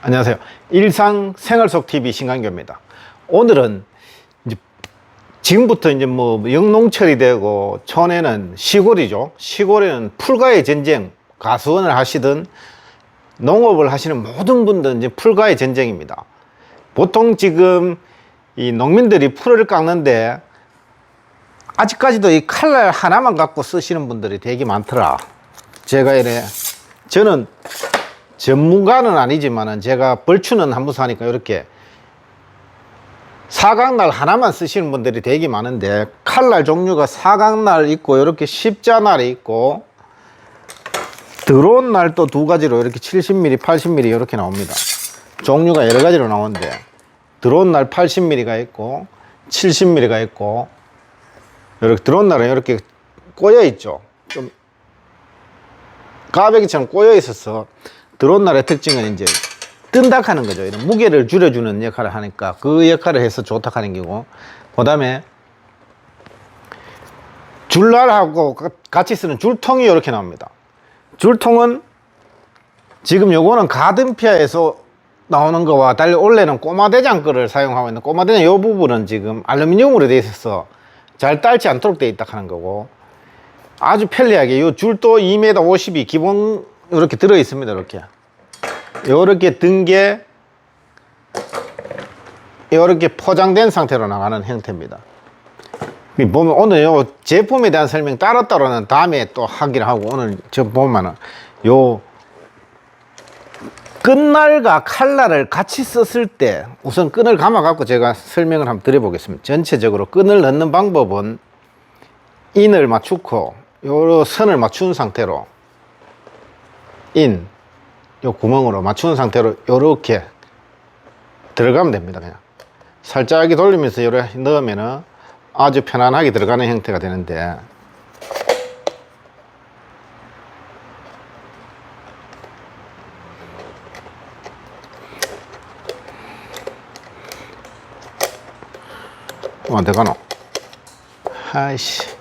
안녕하세요. 일상 생활 속 TV 신강교입니다. 오늘은 이제 지금부터 이제 뭐 영농철이 되고 촌에는 시골이죠. 시골에는 풀과의 전쟁, 가수원을 하시든 농업을 하시는 모든 분들 이제 풀과의 전쟁입니다. 보통 지금 이 농민들이 풀을 깎는데 아직까지도 이 칼날 하나만 갖고 쓰시는 분들이 되게 많더라. 제가 이래 저는 전문가는 아니지만은 제가 벌추는 한무사 하니까 이렇게 사각날 하나만 쓰시는 분들이 되게 많은데 칼날 종류가 사각날 있고 이렇게 십자날이 있고 드론 날도 두 가지로 이렇게 70mm, 80mm 이렇게 나옵니다. 종류가 여러 가지로 나오는데 드론 날 80mm가 있고 70mm가 있고 이렇게 드론 날은 이렇게 꼬여 있죠. 좀 까베기처럼 꼬여 있어서 드론 날의 특징은 이제 뜬다 하는 거죠. 이런 무게를 줄여주는 역할을 하니까 그 역할을 해서 좋다 하는 거고 그 다음에 줄날하고 같이 쓰는 줄통이 이렇게 나옵니다. 줄통은 지금 요거는 가든피아에서 나오는 거와 달리 원래는 꼬마대장 거를 사용하고 있는 꼬마대장 요 부분은 지금 알루미늄으로 되어 있어서 잘 딸지 않도록 되어 있다 하는 거고 아주 편리하게 요 줄도 2m 50이 기본 이렇게 들어 있습니다 이렇게. 요렇게 든 게 이렇게 포장된 상태로 나가는 형태입니다. 보면 오늘 요 제품에 대한 설명 따로따로는 다음에 또 하기로 하고 오늘 저 보면은 요 끈날과 칼날을 같이 썼을 때 우선 끈을 감아 갖고 제가 설명을 한번 드려보겠습니다. 전체적으로 끈을 넣는 방법은 인을 맞추고 요 선을 맞춘 상태로 인, 요 구멍으로 맞춘 상태로 요렇게 들어가면 됩니다. 그냥 살짝 돌리면서 요렇게 넣으면은 아주 편안하게 들어가는 형태가 되는데 어, 어디 가노? 아이씨.